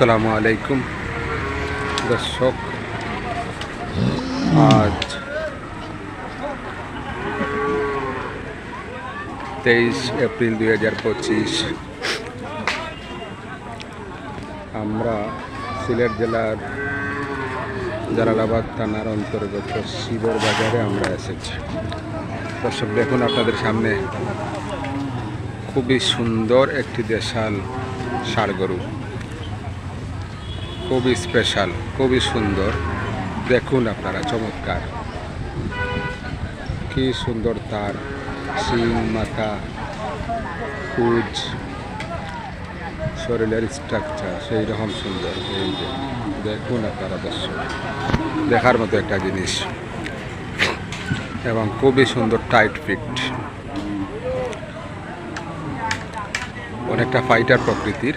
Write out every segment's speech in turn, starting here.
আসসালামু আলাইকুম। দর্শক, আজ তেইশ এপ্রিল দুই হাজার পঁচিশ। আমরা সিলেট জেলার জালালাবাদ থানার অন্তর্গত শিবর বাজারে আমরা এসেছি। দর্শক, দেখুন আপনাদের সামনে। খুবই সুন্দর একটি দেশাল ষাড় গরু খুবই স্পেশাল খুবই সুন্দর। দেখুন আপনারা, চমৎকার। কি সুন্দর তার। শিং, মাথা কুচ শরীরের স্ট্রাকচার সেই রকম সুন্দর। এই যে, দেখুন আপনারা দর্শক। দেখার মতো একটা জিনিস। এবং খুবই সুন্দর টাইট ফিট অনেকটা ফাইটার প্রকৃতির।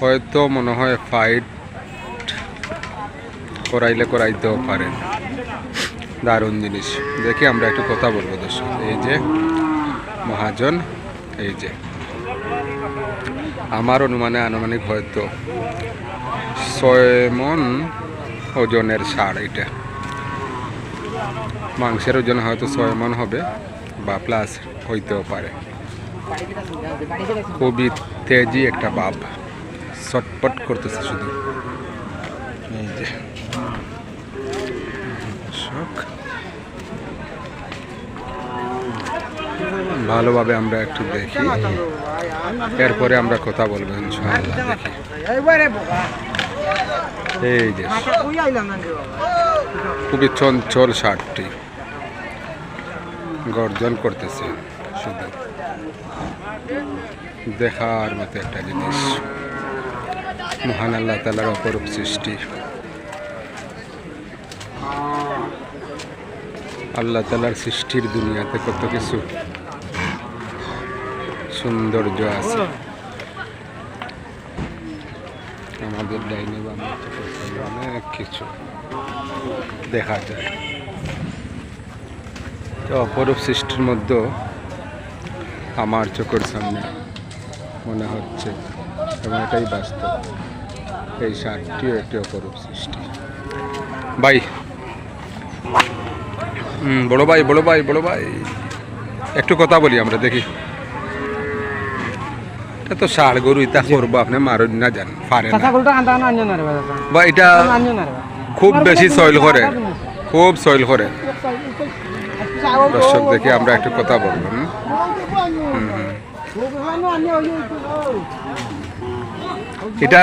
হয়তো মনে হয় ফাইট করাইলে করাইতেও পারেন দারুণ জিনিস। দেখি আমরা একটু কথা বলব দর্শক। এই যে মহাজন, এই যে। আমার অনুমানে আনুমানিক হয়তো ছয় মন ওজনের সার এটা। মাংসের ওজন হয়তো ছয় মন হবে বা প্লাস হইতেও পারে। খুবই তেজি একটা বাপ। চটপট করতেছে শুধু। এই যে। ভালোভাবে আমরা একটু দেখি। এরপরে আমরা কথা বলব এই যে। খুবই চঞ্চল শার্টটি। গর্জন করতেছে শুধু। দেখার মতো একটা জিনিস। মহান আল্লাহ তালার অপরূপ সৃষ্টি। আল্লাহ তালার সৃষ্টির দুনিয়াতে কত কিছু। সৌন্দর্য আছে। আমাদের ডাইনে অনেক কিছু দেখা যায়। তো অপরূপ সৃষ্টির মধ্যে আমার চোখের সামনে মনে হচ্ছে এবং এটাই বাস্তব। এই শার্টটিও একটি অপরূপ সৃষ্টি ভাই হুম, বড় ভাই বড় ভাই বড় ভাই একটু কথা বলি আমরা দেখি এটা তো ষাড় গরু ইতা করব আপনি মারুন না জান পারেন বা এটা খুব বেশি সয়েল করে খুব সয়েল করে দর্শক দেখি আমরা একটু কথা বলব? হুম, হুম। এটা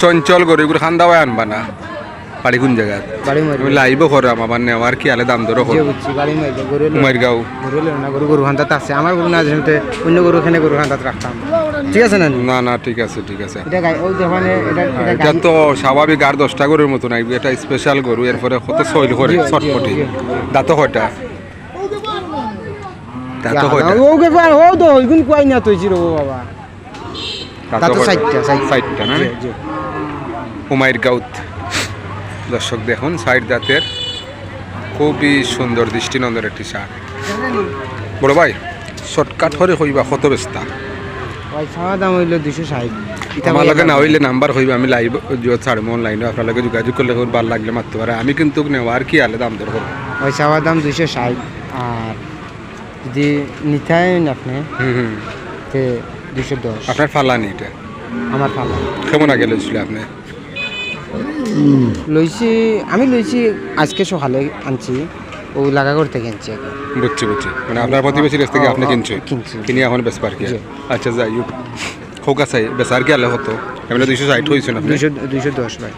চঞ্চল গরু এগুলো খান দাওয়ায় আনবা না। বাড়ি কোন আমি লাইভ করাম আমার নেওয়ার কি আলে দাম মারি গরু আছে। আমার গরু না অন্য গরু এখানে গরু রাখতাম। ঠিক আছে না না? না ঠিক আছে ঠিক আছে। এটা তো স্বাভাবিক আর দশটা গরুর মতো নাই এটা স্পেশাল গরু এরপরে কত সইল করে চটপটি। দাঁত কয়টা? দাঁত কয়টা? ও তো ওইগুন কুয়াই না তুই জিরো বাবা। দাঁত দাঁত কয়টা? সাইটটা সাইটটা। না জি, জি। হুমায়ুর গাউত। দর্শক দেখুন সাইড দাঁতের খুবই সুন্দর দৃষ্টিনন্দন একটি শার্ট। বড় ভাই শর্টকাট করে হইবা কত আমার লগে না হইলে নাম্বার হইবে আমি লাইভ ছাড়ব অনলাইনে আপনার লগে যোগাযোগ করলে ভালো লাগলে মারতে পারে। আমি কিন্তু নেওয়ার কি আলে দাম দর করব? ওই চাওয়ার দাম দুশো ষাট। আর যদি নিতাই আপনি হুম হুম। তে দুশো দশ। আপনার ফালানি এটা? আমার ফালা কেমন আগে লইছিল আপনি? লইছি আমি লইছি আজকে সকালে আনছি ও লাগা করতে কিনছি আগে বুঝছি বুঝছি। মানে আপনার প্রতিবেশীর কাছ থেকে আপনি কিনছে? কিনছি। কিনে এখন বেসবার কি? আচ্ছা যাই হোক। হোক আছে বেসার কি আলে হতো? এমনি দুইশো ষাট হয়েছেন আপনি? দুইশো দুইশো দশ ভাই।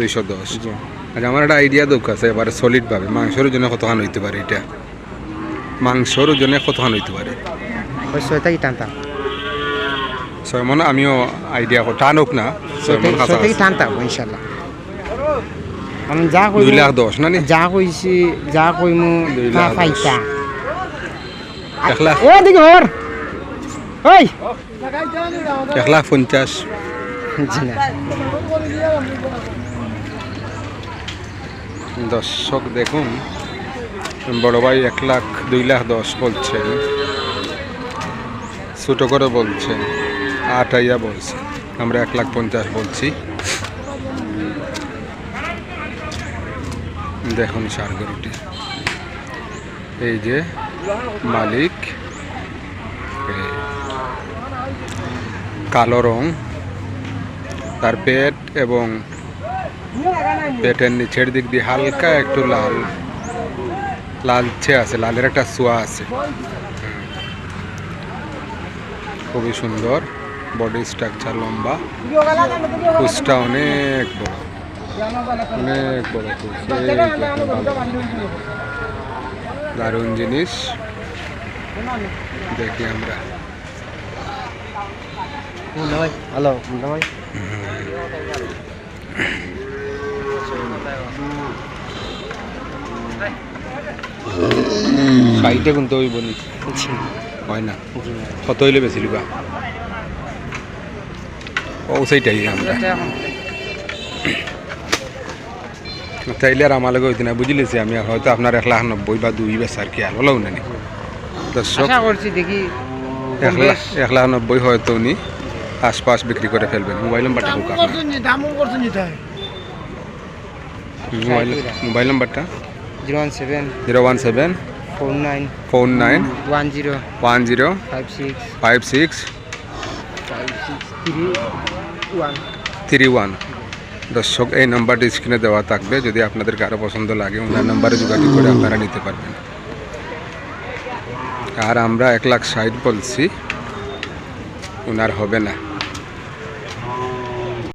দুইশো দশ। আচ্ছা আমার একটা আইডিয়া দোক আছে এবারে সলিডভাবে মাংসের ওজনে কতখান হইতে পারে এটা? মাংসর ওজনে কতখান হইতে পারে? ওই ছয়টা কি টানতাম? ছয় মন আমিও আইডিয়া টান হোক না ছয় মন কি কাছাকাছি টানতাম ইনশাল্লাহ আমি যা দুই কইমু লাখ দশ না নি যা কইছি যা কইমু দুই তা। পাইতা। এক লাখ ও দিকে হর। ওই। এক লাখ পঞ্চাশ। দর্শক দেখুন বড় ভাই এক লাখ দুই লাখ দশ বলছেন। ছোটো করে বলছেন। আটাইয়া বলছে। আমরা এক লাখ পঞ্চাশ বলছি। দেখুন সার গরুটি। এই যে মালিক কালো রং, তার পেট এবং পেটের নিচের দিক দিয়ে হালকা একটু লাল, লালচে আছে, লালের একটা সোয়া আছে। খুবই সুন্দর। বডি স্ট্রাকচার লম্বা কুচটা অনেক বড়। অনেক বড় কুচ। দারুণ জিনিস। দেখি আমরা। হ্যালো ভাই সাইটে কিন্তু ওই বনি হয় না। কত হইলে বেশি লিবা? ও সেইটাই আমরা। চাইলে আর আমার লগে না বুঝলিছি আমি হয়তো আপনার এক লাখ নব্বই বা দুই বেশ আর কি আর হলেও নানি দর্শক দেখি এক লাখ এক লাখ নব্বই হয়তো উনি আশপাশ বিক্রি করে ফেলবেন। মোবাইল নাম্বারটা হোক মোবাইল মোবাইল নাম্বারটা? Zero one seven zero one seven four nine four nine one zero one zero five six five six five six three three one দর্শক, এই নাম্বারটি স্ক্রিনে দেওয়া থাকবে। যদি আপনাদের কারও পছন্দ লাগে ওনার নাম্বারে যোগাযোগ করে আপনারা নিতে পারবেন। আর আমরা এক লাখ ষাট বলছি। ওনার হবে না।